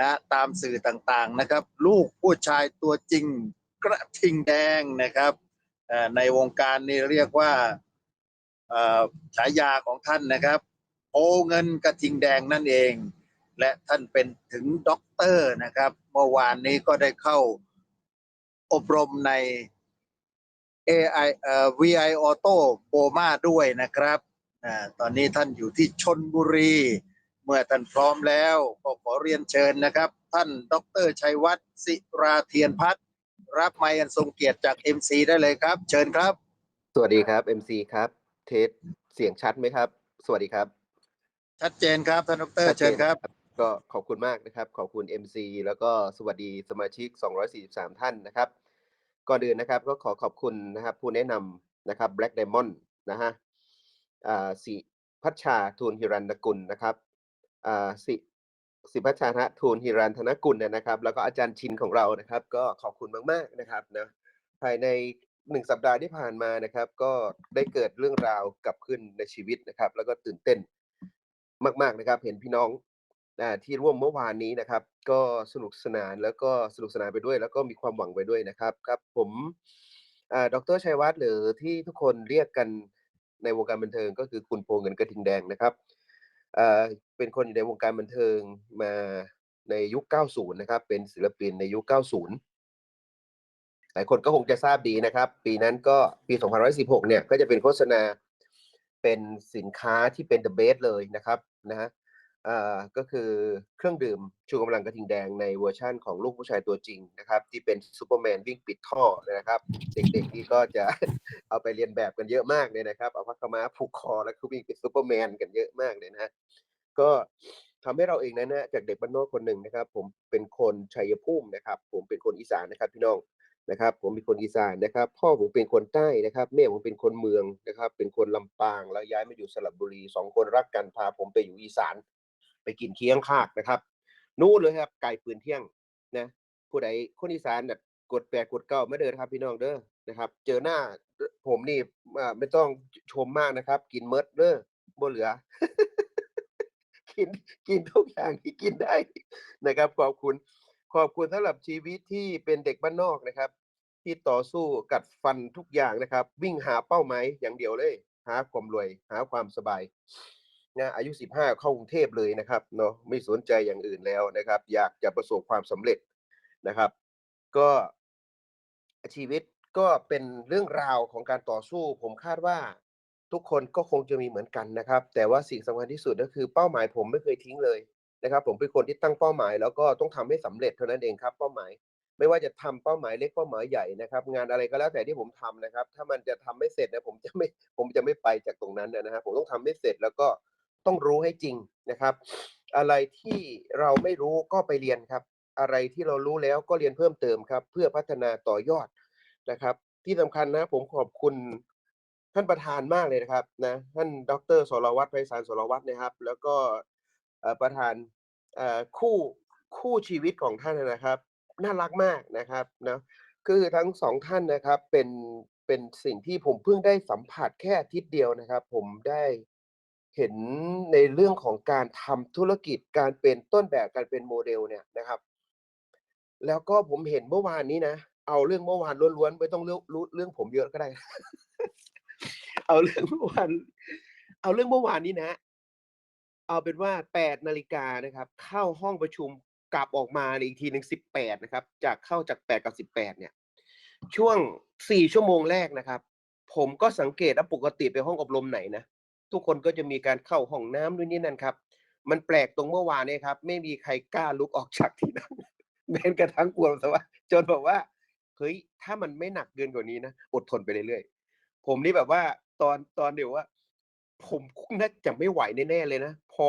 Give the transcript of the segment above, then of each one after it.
นะตามสื่อต่างๆนะครับ ลูกผู้ชายตัวจริงกระทิงแดงนะครับในวงการนี่เรียกว่าฉายาของท่านนะครับโอเงินกระทิงแดงนั่นเอง และท่านเป็นถึงด็อกเตอร์นะครับ เมื่อวานนี้ก็ได้เข้าอบรมใน AI เอ่อ VI Auto p o m a ด้วยนะครับอตอนนี้ท่านอยู่ที่ชนบุรี เมื่อท่านพร้อมแล้วก็ขอเรียนเชิญนะครับ ท่านดรชัยวัฒน์ศิราเทียนพัฒน์รับไมค์อันทรงเกียรติจาก MC ได้เลยครับ เชิญครับ สวัสดีครับ MC ครับ เทสเสียงชัดไหมครับ สวัสดีครับ ชัดเจนครับท่านดรเชิญครับ ก็ขอบคุณมากนะครับ ขอบคุณ MC แล้วก็สวัสดีสมาชิก 243 ท่านนะครับ ก่อนอื่นนะครับก็ขอขอบคุณนะครับผู้แนะนำนะครับ Black Diamond นะฮะอ่าสิพัชชาทูลฮิรันตกุลนะครับอ่า สิสิพัชชาธนทูลฮิรันธนกุลเนยนะครับ แล้วก็อาจารย์ชินของเรานะครับ ก็ขอบคุณมาก ๆนะครับนะภายในหนึ่งสัปดาห์ที่ผ่านมานะครับ ก็ได้เกิดเรื่องราวกับขึ้นในชีวิตนะครับ แล้วก็ตื่นเต้นมาก ๆนะครับ เห็นพี่น้องอ่าที่ร่วมเมื่อวานนี้นะครับ ก็สนุกสนานแล้วก็สนุกสนานไปด้วย แล้วก็มีความหวังไปด้วยนะครับครับ ผมอ่าดรชัยวัฒน์หรือที่ทุกคนเรียกกันในวงการบันเทิงก็คือคุณโพเงินกระทิงแดงนะครับ เป็นคนอยู่ในวงการบันเทิงมาในยุค 90 นะครับ เป็นศิลปินในยุค 90 หลายคนก็คงจะทราบดีนะครับ ปีนั้นก็ปี2016 เนี่ย ก็จะเป็นโฆษณาเป็นสินค้าที่เป็น the best เลยนะครับนะฮะ อ่าก็คือเครื่องดื่มชูกำลังกระทิงแดงในเวอร์ชั่นของลูกผู้ชายตัวจริงนะครับ ที่เป็นซูเปอร์แมนวิ่งปิดท่อนะครับ เด็กๆนี่ก็จะเอาไปเรียนแบบกันเยอะมากเลยนะครับ เอาพักมาผูกคอแล้วก็วิ่งเป็นซูเปอร์แมนกันเยอะมากเลยนะก็ทำให้เราเองนั้นนะจากเด็กบ้านนอกคนหนึ่งนะครับ ผมเป็นคนชัยภูมินะครับ ผมเป็นคนอีสานนะครับพี่น้องนะครับ ผมเป็นคนอีสานนะครับ พ่อผมเป็นคนใต้นะครับ แม่ผมเป็นคนเมืองนะครับ เป็นคนลำปางแล้วย้ายมาอยู่สระบุรีสองคนรักกันพาผมไปอยู่อีสาน ไปกินเคียงคากนะครับ นู่นเลยครับไก่ปืนเที่ยงนะผู้ใดคนอีสานน่ะกดแปดกดเก้าไม่เดินครับ พี่น้องเด้อนะครับ เจอหน้าผมนี่ไม่ต้องชมมากนะครับ กินเมิดเด้อบ่เหลือ กินกินทุกอย่างที่กินได้นะครับ ขอบคุณขอบคุณสำหรับชีวิตที่เป็นเด็กบ้านนอกนะครับ ที่ต่อสู้กัดฟันทุกอย่างนะครับ วิ่งหาเป้าหมายอย่างเดียวเลย หาความรวย หาความสบาย นะอายุ 15 เข้ากรุงเทพเลยนะครับเนาะไม่สนใจอย่างอื่นแล้วนะครับ อยากจะประสบความสำเร็จนะครับ ก็ชีวิตก็เป็นเรื่องราวของการต่อสู้ ผมคาดว่าทุกคนก็คงจะมีเหมือนกันนะครับ แต่ว่าสิ่งสำคัญที่สุดก็คือเป้าหมายผมไม่เคยทิ้งเลยนะครับ ผมเป็นคนที่ตั้งเป้าหมาย แล้วก็ต้องทำให้สำเร็จเท่านั้นเองครับ เป้าหมาย ไม่ว่าจะทำเป้าหมายเล็กเป้าหมายใหญ่นะครับ งานอะไรก็แล้วแต่ที่ผมทำนะครับ ถ้ามันจะทำไม่เสร็จนะผมจะไม่ผมจะไม่ไปจากตรงนั้นนะฮะผมต้องทำให้เสร็จแล้วก็ ต้องรู้ให้จริงนะครับ อะไรที่เราไม่รู้ก็ไปเรียนครับ อะไรที่เรารู้แล้วก็เรียนเพิ่มเติมครับ เพื่อพัฒนาต่อยอดนะครับ ที่สำคัญนะผมขอบคุณท่านประธานมากเลยนะครับนะท่านดรสรวัตรไพศาลสรวัตรนะครับ แล้วก็ประธานคู่คู่ชีวิตของท่านนะครับ น่ารักมากนะครับนะคือทั้งสองท่านนะครับเป็นเป็นสิ่งที่ผมเพิ่งได้สัมผัสแค่ทิตย์เดียวนะครับ ผมได้ เห็นในเรื่องของการทำธุรกิจการเป็นต้นแบบการเป็นโมเดลเนี่ยนะครับ แล้วก็ผมเห็นเมื่อวานนี้นะเอาเรื่องเมื่อวานล้วนๆไม่ต้องเรื่องรู้เรื่องผมเยอะก็ได้ เอาเรื่องเมื่อวานเอาเรื่องเมื่อวานนี้นะ เอาเป็นว่าแปดนาฬิกานะครับ เข้าห้องประชุมกลับออกมาอีกทีหนึ่งสิบแปดนะครับ จากเข้าจากแปดกับสิบแปดเนี่ย ช่วงสี่ชั่วโมงแรกนะครับ ผมก็สังเกตว่าปกติไปห้องอบรมไหนนะ ทุกคนก็จะมีการเข้าห้องน้ำด้วยนี่นั่นครับ มันแปลกตรงเมื่อวานเนี่ยครับ ไม่มีใครกล้าลุกออกจากที่นั่งแม้กระทั่งกลัวสว่าจนบอกว่าเฮ้ยถ้ามันไม่หนักเกินกว่านี้นะอดทนไปเรื่อยๆผมนี่แบบว่าตอนตอนเดี๋ยวว่า ผมน่าจะไม่ไหวแน่ๆเลยนะพอ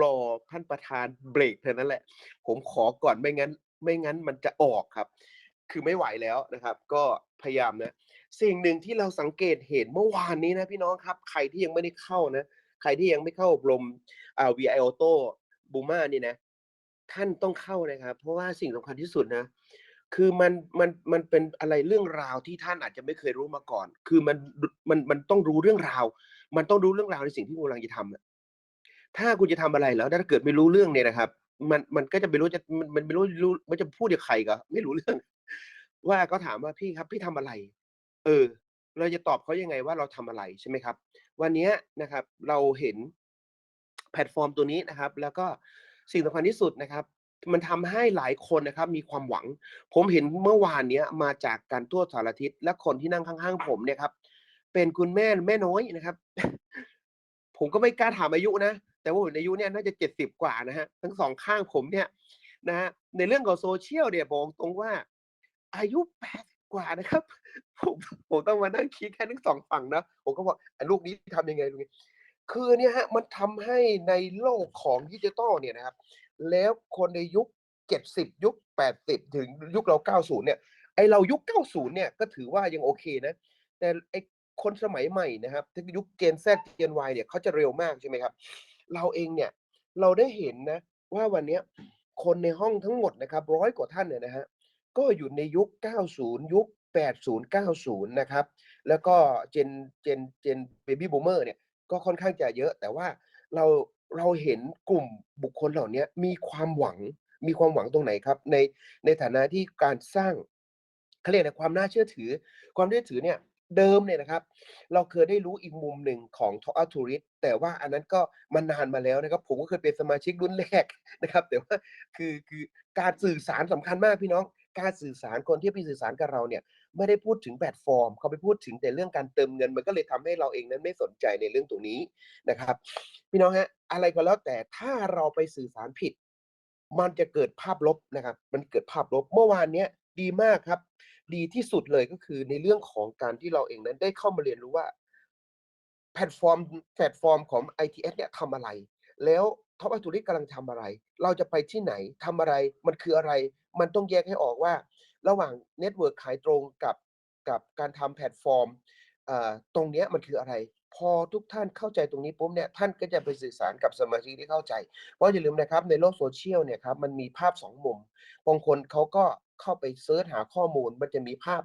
รอท่านประธานเบรกเท่านั้นแหละ ผมขอก่อนไม่งั้น ไม่งั้นมันจะออกครับ คือไม่ไหวแล้วนะครับ ก็พยายามนะ สิ่งหนึ่งที่เราสังเกตเห็นเมื่อวานนี้นะพี่น้องครับ ใครที่ยังไม่ได้เข้านะ ใครที่ยังไม่เข้าอบรมอ่า VI Auto b o o m a นี่นะ ท่านต้องเข้านะครับ เพราะว่าสิ่งสำคัญที่สุดนะ คือมันมันมันเป็นอะไรเรื่องราวที่ท่านอาจจะไม่เคยรู้มาก่อน คือมันมันมันต้องรู้เรื่องราว มันต้องรู้เรื่องราวในสิ่งที่คุณกำลังจะทำอะถ้าคุณจะทำอะไรแล้วถ้าเกิดไม่รู้เรื่องเนี่ยนะครับ มัน มันก็จะไม่รู้จะ มัน มันไม่รู้ รู้ มันจะพูดกับใครก็ไม่รู้เรื่อง ว่าเขาถามว่า พี่ครับ พี่ทำอะไร เออ เราจะตอบเขายังไงว่า เราทำอะไร ใช่ไหมครับ วันเนี้ยนะครับเราเห็น แพลตฟอร์มตัวนี้นะครับ แล้วก็สิ่งสำคัญที่สุดนะครับ มันทำให้หลายคนนะครับมีความหวัง ผมเห็นเมื่อวานเนี้ยมาจากการทั่วสารทิศ และคนที่นั่งข้าง ๆ ผมเนี่ยครับ เป็นคุณแม่ แม่น้อยนะครับ ผมก็ไม่กล้าถามอายุนะ แต่ว่าผมอายุเนี่ยน่าจะเจ็ดสิบกว่านะฮะทั้งสองข้างผมเนี่ยนะฮะในเรื่องของโซเชียลเนี่ยบอกตรงว่า อายุแปดกว่านะครับ ผมผมต้องมานั่งคิดแค่ทั้งสองฝั่งนะผมก็บอกลูกนี้ทำยังไงลูกนี้คือเนี่ยฮะมันทำให้ในโลกของดิจิตอลเนี่ยนะครับ แล้วคนในยุค70ยุค80ถึงยุคเรา90เนี่ยไอเรายุค90เนี่ยก็ถือว่ายังโอเคนะ แต่ไอคนสมัยใหม่นะครับที่ยุคเจน Z เจน Y เนี่ยเขาจะเร็วมากใช่ไหมครับ เราเองเนี่ยเราได้เห็นนะว่าวันนี้คนในห้องทั้งหมดนะครับร้อยกว่าท่านเนี่ยนะฮะก็อยู่ในยุค 90 ยุค 80 90 นะครับ แล้วก็เจนเจนเจนเบบี้บูมเมอร์เนี่ยก็ค่อนข้างจะเยอะ แต่ว่าเราเราเห็นกลุ่มบุคคลเหล่านี้มีความหวังมีความหวังตรงไหนครับ ในในฐานะที่การสร้างเขาเรียกอะไรความน่าเชื่อถือ ความน่าเชื่อถือเนี่ย เดิมเนี่ยนะครับ เราเคยได้รู้อีกมุมหนึ่งของ Talk Out Tourist แต่ว่าอันนั้นก็มานานมาแล้วนะครับ ผมก็เคยเป็นสมาชิกรุ่นแรกนะครับ แต่ว่าคือคือการสื่อสารสำคัญมากพี่น้อง การสื่อสารคนที่ไปสื่อสารกับเราเนี่ยไม่ได้พูดถึงแพลตฟอร์ม เขาไปพูดถึงแต่เรื่องการเติมเงิน มันก็เลยทำให้เราเองนั้นไม่สนใจในเรื่องตรงนี้นะครับ พี่น้องฮะอะไรก็แล้วแต่ถ้าเราไปสื่อสารผิด มันจะเกิดภาพลบนะครับ มันเกิดภาพลบเมื่อวานเนี้ยดีมากครับ ดีที่สุดเลยก็คือในเรื่องของการที่เราเองนั้นได้เข้ามาเรียนรู้ว่า แพลตฟอร์มแพลตฟอร์มของ ITS เนี่ยทำอะไร แล้วท็อปอัตุริกำลังทำอะไร เราจะไปที่ไหนทำอะไร มันคืออะไร มันต้องแยกให้ออกว่า ระหว่างเน็ตเวิร์กขายตรงกับกับการทำแพลตฟอร์มอ่อตรงนี้มันคืออะไร พอทุกท่านเข้าใจตรงนี้ปุ๊บเนี่ยท่านก็จะไปสื่อสารกับสมาชิกที่เข้าใจ เพราะอย่าลืมนะครับในโลกโซเชียลเนี่ยครับมันมีภาพสองมุมบางคนเขาก็ เข้าไปเซิร์ชหาข้อมูล มันจะมีภาพ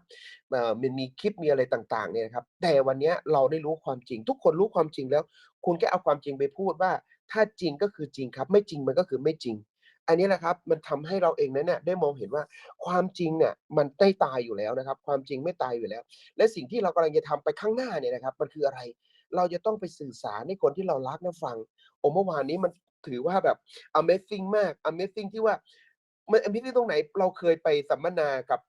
เอ่อมันมีคลิปมีอะไรต่างๆเนี่ยครับ แต่วันนี้เราได้รู้ความจริง ทุกคนรู้ความจริงแล้ว คุณแค่เอาความจริงไปพูดว่า ถ้าจริงก็คือจริงครับ ไม่จริงมันก็คือไม่จริง อันนี้แหละครับมันทำให้เราเองนั้นเนี่ยได้มองเห็นว่าความจริงเนี่ยมันไม่ตายอยู่แล้วนะครับ ความจริงไม่ตายอยู่แล้ว และสิ่งที่เรากำลังจะทำไปข้างหน้าเนี่ยนะครับ มันคืออะไร เราจะต้องไปสื่อสารให้คนที่เรารักนะฟังโอ้เมื่อวานนี้มันถือว่าแบบ Amazing มาก Amazing ที่ว่า มัน Amazing ตรงไหนเราเคยไปสัมมนากับ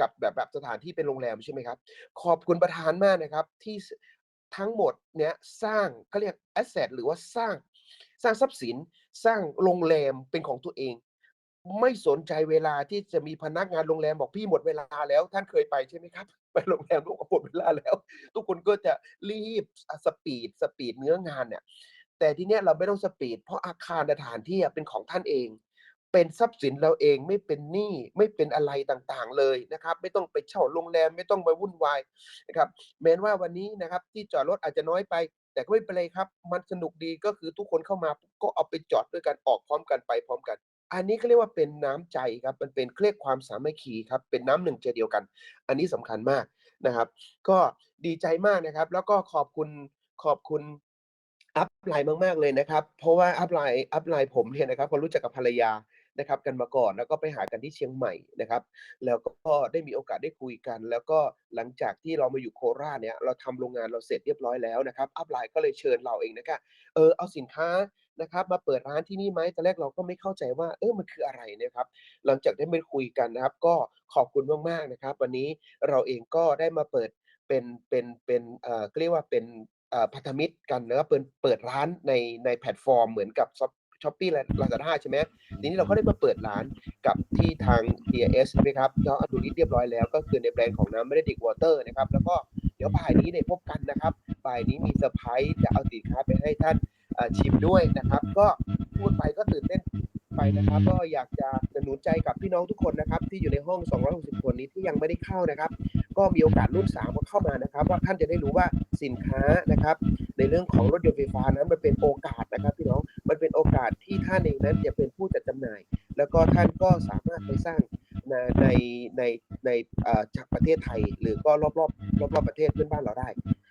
กับแบบแบบสถานที่เป็นโรงแรมใช่ไหมครับ ขอบคุณประธานมากนะครับ ที่ทั้งหมดเนี้ยสร้างเขาเรียก asset หรือว่าสร้างสร้างทรัพย์สินสร้างโรงแรมเป็นของตัวเอง ไม่สนใจเวลาที่จะมีพนักงานโรงแรมบอกพี่หมดเวลาแล้ว ท่านเคยไปใช่ไหมครับ ไปโรงแรมลูกหมดเวลาแล้ว ทุกคนก็จะรีบสปีดสปีดเนื้องานเนี่ยแต่ทีเนี้ยเราไม่ต้องสปีดเพราะอาคารสถานที่เป็นของท่านเอง เป็นทรัพย์สินเราเองไม่เป็นหนี้ไม่เป็นอะไรต่างๆเลยนะครับ ไม่ต้องไปเช่าโรงแรมไม่ต้องไปวุ่นวายนะครับแม้ว่าวันนี้นะครับที่จอดรถอาจจะน้อยไป แต่ก็ไม่เป็นไรครับ มันสนุกดีก็คือทุกคนเข้ามาก็เอาไปจอดด้วยกันออกพร้อมกันไปพร้อมกัน อันนี้เขาเรียกว่าเป็นน้ำใจครับมันเป็นเครียกความสามัคคีครับเป็นน้ำหนึ่งใจเดียวกัน อันนี้สำคัญมากนะครับ ก็ดีใจมากนะครับ แล้วก็ขอบคุณขอบคุณอัพไลน์มากๆเลยนะครับ เพราะว่าอัพไลน์อัพไลน์ผมเนี่ยนะครับคนรู้จักกับภรรยา นะครับกันมาก่อน แล้วก็ไปหากันที่เชียงใหม่นะครับ แล้วก็ได้มีโอกาสได้คุยกัน แล้วก็หลังจากที่เรามาอยู่โคราชเนี่ยเราทำโรงงานเราเสร็จเรียบร้อยแล้วนะครับอัพไลน์ก็เลยเชิญเราเองนะครับเออเอาสินค้านะครับมาเปิดร้านที่นี่ไหมตอนแรกเราก็ไม่เข้าใจว่าเออมันคืออะไรนะครับ หลังจากได้มาคุยกันนะครับ ก็ขอบคุณมากๆนะครับ วันนี้เราเองก็ได้มาเปิดเป็นเป็นเป็นเอ่อเรียกว่าเป็นอ่อพันธมิตรกันแล้วก็เปิดเปิดร้านในในแพลตฟอร์มเหมือนกับ ช้อปปี้และลาซาด้าใช่ไหมทีนี้เราก็ได้มาเปิดร้านกับที่ทาง TS ใช่ไหมครับก็อัดูลิเรียบร้อยแล้วก็คือในแบรนด์ของน้ำไม่ได้ดิกวอเตอร์นะครับ แล้วก็เดี๋ยวบ่ายนี้ได้พบกันนะครับ บ่ายนี้มีเซอร์ไพรส์จะเอาสินค้าไปให้ท่านชิมด้วยนะครับ ก็พูดไปก็ตื่นเต้นไปนะครับ ก็อยากจะสนุนใจกับพี่น้องทุกคนนะครับ ที่อยู่ในห้อง 260 คนนี้ที่ยังไม่ได้เข้านะครับ ก็มีโอกาสรุ่น3ก็เข้ามานะครับ ว่าท่านจะได้รู้ว่าสินค้านะครับ ในเรื่องของรถยนต์ไฟฟ้านั้นมันเป็นโอกาสนะครับ พี่น้อง มันเป็นโอกาสที่ท่านเองนั้นจะเป็นผู้จัดจำหน่าย แล้วก็ท่านก็สามารถไปสร้างในในในในอ่อจากประเทศไทย หรือก็รอบรอบรอบรอบประเทศเพื่อนบ้านเราได้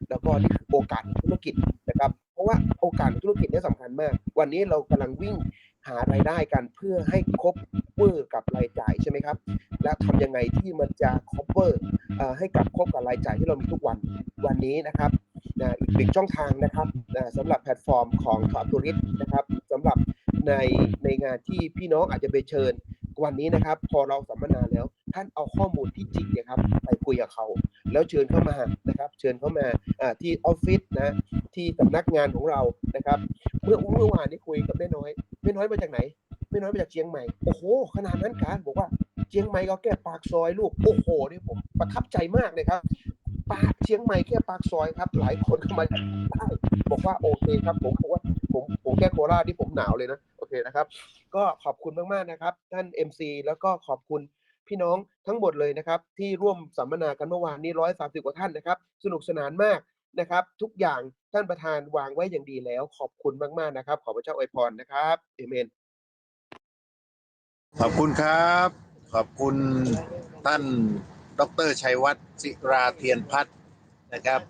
แล้วก็นี่คือโอกาสธุรกิจนะครับ เพราะว่าโอกาสธุรกิจนี่สำคัญมาก วันนี้เรากำลังวิ่งหารายได้กันเพื่อให้ครบเวอร์กับรายจ่ายใช่ไหมครับ และทำยังไงที่มันจะ cover เอ่อให้กับครบกับรายจ่ายที่เรามีทุกวันวันนี้นะครับ นะอีกหนึ่งช่องทางนะครับนะสำหรับแพลตฟอร์มของถอนตุริสนะครับสำหรับในในงานที่พี่น้องอาจจะไปเชิญวันนี้นะครับ พอเราสัมมนาแล้ว ท่านเอาข้อมูลที่จริงเนี่ยครับไปคุยกับเขา แล้วเชิญเข้ามานะครับ เชิญเข้ามาที่ออฟฟิศนะที่สำนักงานของเรานะครับ เมื่อเมื่อวานนี้คุยกับแม่น้อยแม่น้อยมาจากไหนแม่น้อยมาจากเชียงใหม่โอ้โหขนาดนั้นการบอกว่า เชียงใหม่ก็แค่ปากซอยลูกโอ้โหนี่ผมประทับใจมากเลยครับปากเชียงใหม่แค่ปากซอยครับ หลายคนก็มาจากใต้บอกว่าโอเคครับ ผมบอกว่าผมผมแค่โคราชที่ผมหนาวเลยนะโอเคนะครับ ก็ขอบคุณมากๆนะครับ ท่าน MC แล้วก็ขอบคุณพี่น้องทั้งหมดเลยนะครับ ที่ร่วมสัมมนากันเมื่อวานนี้ร้อยสามสิบกว่าท่านนะครับ สนุกสนานมากนะครับ ทุกอย่างท่านประธานวางไว้อย่างดีแล้ว ขอบคุณมากๆนะครับ ขอพระเจ้าอวยพรนะครับเอเมนขอบคุณครับ ขอบคุณท่าน ดรชัยวัฒน์ศิราเทียนพัฒน์นะครับ